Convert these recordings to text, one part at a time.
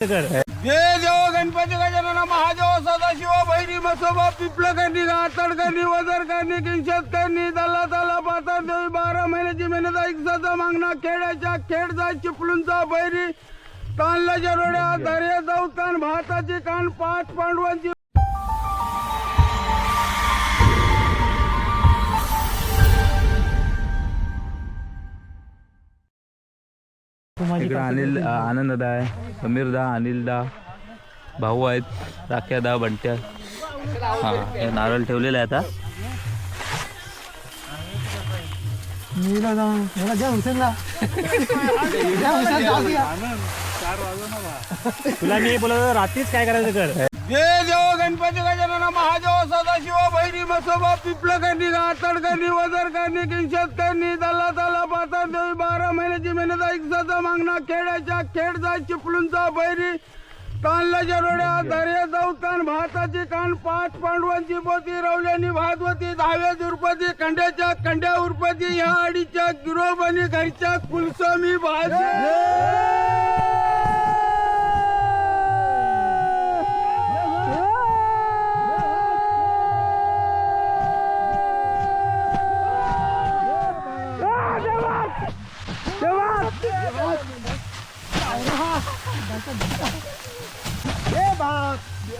जय देव गणपती गजानन महादेव सदाशिव भैरी मसोबा पिपलकरणी करणी वजरकरणी करणी वजर करणी किंशत करणी दला दला पातर देवी बारा महिन्याची मेहनत ऐकसाचा मागणा खेड्याच्या खेड जाय चिपळूणचा बैरी ताणला जरोड्या दर्या जाऊतान भाताची कान पाच पांडवांची इकडे अनिल आनंद दा आहे समीर दा अनिल दा भाऊ आहेत राख्या दा बंट्या. हा हे नारळ ठेवलेलं आहे आता तुला मी बोलत रात्रीच काय करायचं कर? जय देव गणपती गजानन महादेव सदाशिव भैरी मसोबा पिपळ करणी आतड करणी वजर करणी किंशत करणी दला दला पातर देवी महिन्याची इक्साचा मागणा खेड्याच्या खेड जाय चिपळूणचा बैरी. ताणला जरोड्या दर्या जाऊतान भाताची कान पाच पांडवांची पोती रवल्यानी भागवती दहाव्या दुर्पती खंड्याच्या खंड्या उरपती ह्या आडीच्या गिरोबनी घरच्या कुलसमी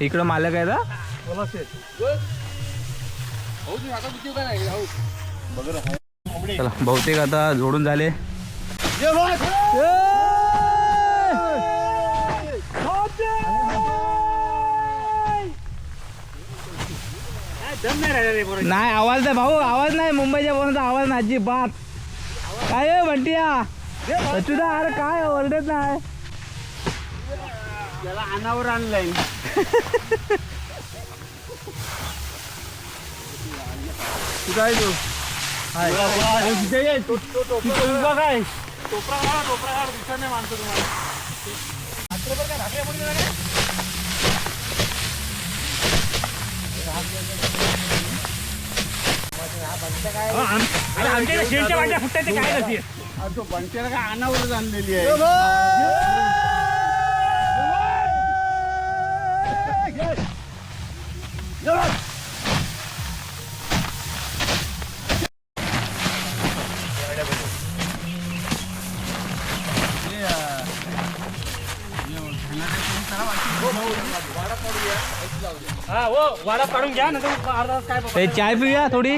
इकडं मालक आहे का चला बहुतेक आता जोडून झाले. नाही आवाज नाही भाऊ आवाज नाही मुंबईच्या फोनचा आवाज नाही अजिबात. काय आहे अरे काय ओरडत नाही. त्याला अनावर आणलाय काय तू काय टोपरा टोपरा दिसत नाही तुम्हाला. आमच्या वाट्या फुटतात ते काय नसते तो बंट्याला काय अनावरच आणलेली आहे वाडा काढून घ्या नंतर अर्धा तास काय ते चाय पिऊया थोडी?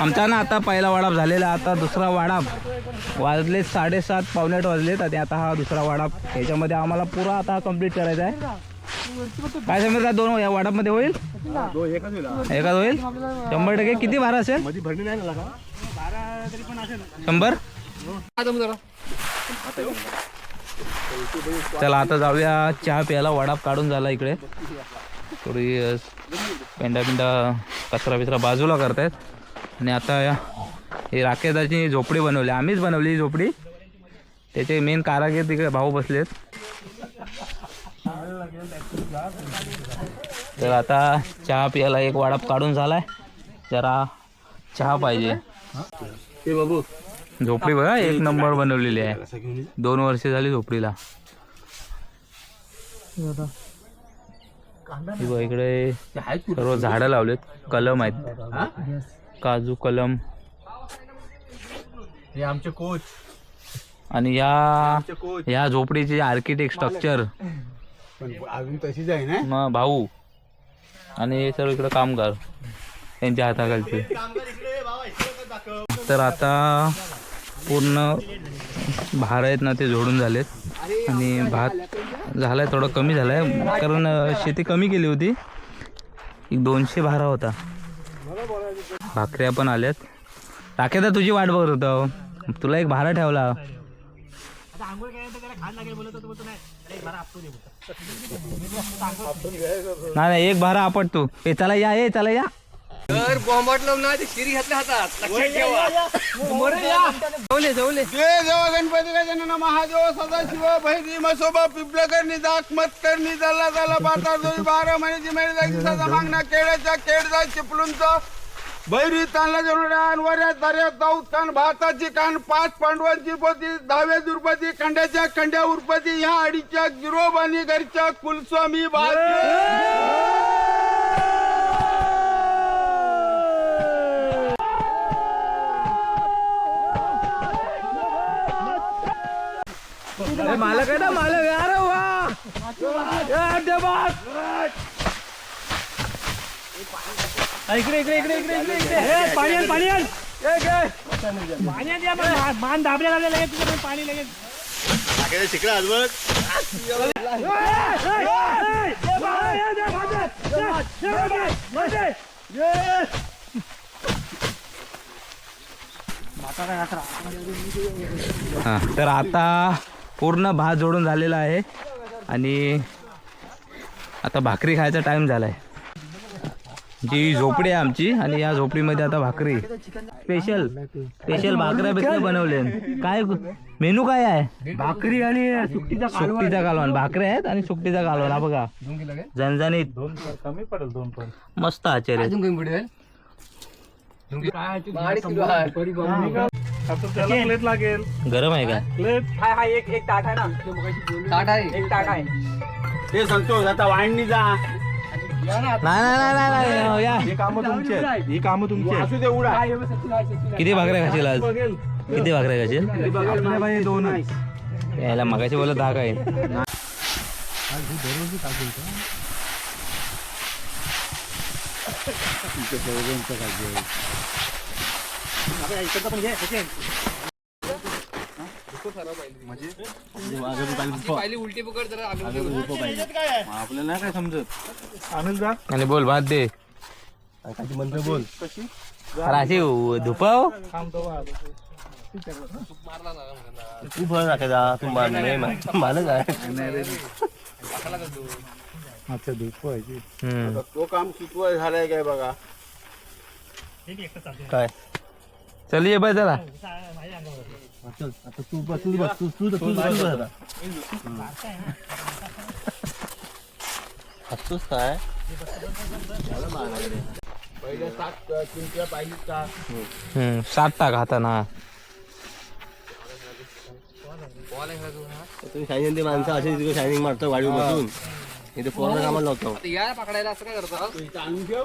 आमचा ना आता पहिला वाडाप झालेला आता दुसरा वाडाप वाजले साडेसात पावणे आठ वाजलेत आणि आता हा दुसरा वाडाप ह्याच्यामध्ये आम्हाला पुरा आता कंप्लीट करायचा आहे. काय समजता दोन या वाडापमध्ये होईल? एकाच होईल? शंभर टक्के. किती भार असेल? शंभर? चला आता जाऊया. चहा प्यायला वडाप काढून झाला इकडे. थोडी पेंडा पिंडा कचरा बिचरा बाजूला करतायत. आणि आता या ही राकेदाची झोपडी बनवली. आम्हीच बनवली ही झोपडी. त्याचे मेन कारागीर तिकडे भाऊ बसलेत. तर आता चहा प्यायला एक वाडाप काढून झालाय. जरा चहा पाहिजे. झोपडी बघा एक नंबर बनवलेली आहे. दोन वर्ष झाली झोपडीला. बघ, इकडे सर्व झाडं लावलेत. कलम आहेत. काजू कलम. हे आमचे कोच. आणि या या झोपडीचे आर्किटेक्ट स्ट्रक्चर अजून तशीच आहे ना? मग भाऊ. आणि हे सर्व इकडे कामगार. त्यांच्या हाताखालचे. तर आता पूर्ण भार आहेत ना ते जोडून झालेत. आणि भात झालाय थोडं कमी झालाय. कारण शेती कमी केली होती. एक दोनशे भारा होता. भाकऱ्या पण आल्यात. टाक्यात तुझी वाट बघत होतो. तुला एक भारा ठेवला. नाही नाही नाही एक भारा आपट तू. ए चला या ए चला या. तर बॉम्बाटलं ना ते शिरी घातल्या हातात. लक्षात ठेवा. जवले जवले जय देवा गणपती गजानन महादेव सदाशिव भैरी मसोबा पिपलकर्णी दाक मतकर्णी दल्ला दल्ला बाता जोई बारा महिन्याची महिने जागी सदा मागणा केळ्याच्या केळजा चिपलूनचा भैरी तांडला जणुड्या अनवऱ्या दर्या दाऊद कान भाताची कान पाच पांडवांची पोती दहाव्या दुर्पती खंड्याच्या खंड्या उरपती ह्या अडीच्या गिरोबानी घरच्या कुलस्वामी मालक आहे ना मालक अरे वा इकडे इकडे इकडे इकडे इकडे इकडे हे, पाणी आण पाणी आण या मान दाबल्या लागले लगेच तुझ्याकडे पाणी लगेच ए, ए, ए, ए, बा- ए, दे, भांडे. दे, दे, भांडे, भांडे. ये. हा तर आता पूर्ण भात जोडून झालेला आहे. आणि आता भाकरी खायचा टाइम झालाय. जी झोपडी आहे आमची आणि या झोपडीमध्ये आता भाकरी. स्पेशल स्पेशल भाकऱ्या बिकऱ्या बनवले काय मेनू काय आहे? भाकरी आणि सुट्टीचा सुकटीचा कालवण भाकऱ्या आहेत आणि सुकटीचा कालवण हा बघा. झणझणीत. दोन कमी पडेल दोन पण. मस्त आचार्य त्याला प्लेट लागेल. गरम आहे का? प्लेट हे सांगतो आता वाढणी जा. नाही नाही नाही नाही, नाही या. ही कामं तुमची आहेत. ही कामं तुमची आहेत. असू दे उडा. किती भाकऱ्या खाशील आज? बघेल किती भाकऱ्या खाशील? आपल्या बाई दोन यायला मगाशी बोलत दहा काय. आपल्याला काय समजत अनिल जा आणि बोल भात दे म्हणतो बोल अरे अशी धुपाव थांबतो बा. तू भर टाकायचा तू मान नाही मा- मालक आहे अच्छा धूप व्हायची हम्म. तो काम सुचवा झालाय काय बघा काय चल ये बाय चला चल आता तू बस तू बस तू तू तू तू बस आता. हसतोस काय पहिल्या सात चिंट्या पाहिजे का हम्म सात टाक हाताना. तुम्ही शायनिंग ते माणसं असे तिकडे शायनिंग मारतो गाडी बसून. इथे पोराला कामाला लावतो. इथं आणून ठेव.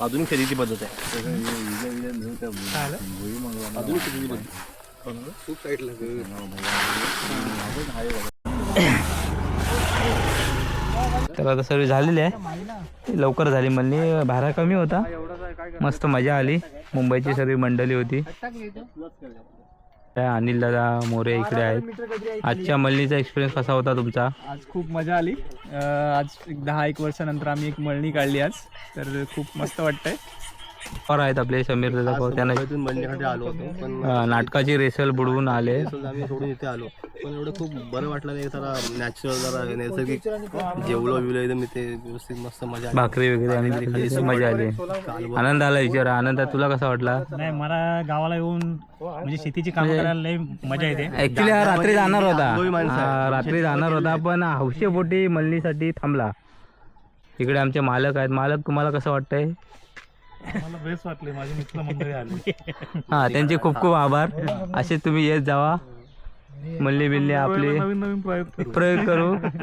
आधुनिक शेतीची पद्धत आहे. आधुनिक शेतीची पद्धत. तर आता सर्व झालेली आहे. लवकर झाली म्हणली. भाडा कमी होता. मस्त मजा आली. मुंबईची सर्व मंडळी होती. त्या अनिल दादा मोरे इकडे आहेत. आजच्या मल्लीचा एक्सपिरियन्स कसा होता तुमचा? आज खूप मजा आली. अं, आज एक दहा एक वर्षानंतर आम्ही एक मळणी काढली आज. तर खूप मस्त वाटतंय. पर आहेत आपले समीर दादा पवार त्यांना आलो होतो पण नाटकाची रेसल बुडवून आले. आम्ही सोडून इथे आलो. पण एवढं खूप बरं वाटलं नाही जरा नॅचरल जरा नैसर्गिक जेवलो बिवलो एकदम इथे व्यवस्थित मस्त मजा आली. भाकरी वगैरे आणि ते खाल्ली, खूप मजा आली. आनंद आला विचारा. आनंद तुला कसा वाटला? नाही मला गावाला येऊन म्हणजे शेतीची कामं करायला लय मजा येते. ऍक्च्युली हा रात्री जाणार होता. हा, रात्री जाणार होता पण हौशेपोटी मल्लीसाठी थांबला. इकडे आमचे मालक आहेत. मालक तुम्हाला कसं वाटतंय? मला बेस्ट वाटले माझे मित्र मंडळी आले. हा त्यांचे खूप खूप आभार. असे तुम्ही येत जावा. मल्ली बिल्ली आपले नवीन नवीन प्रयोग करू. प्रयोग करू.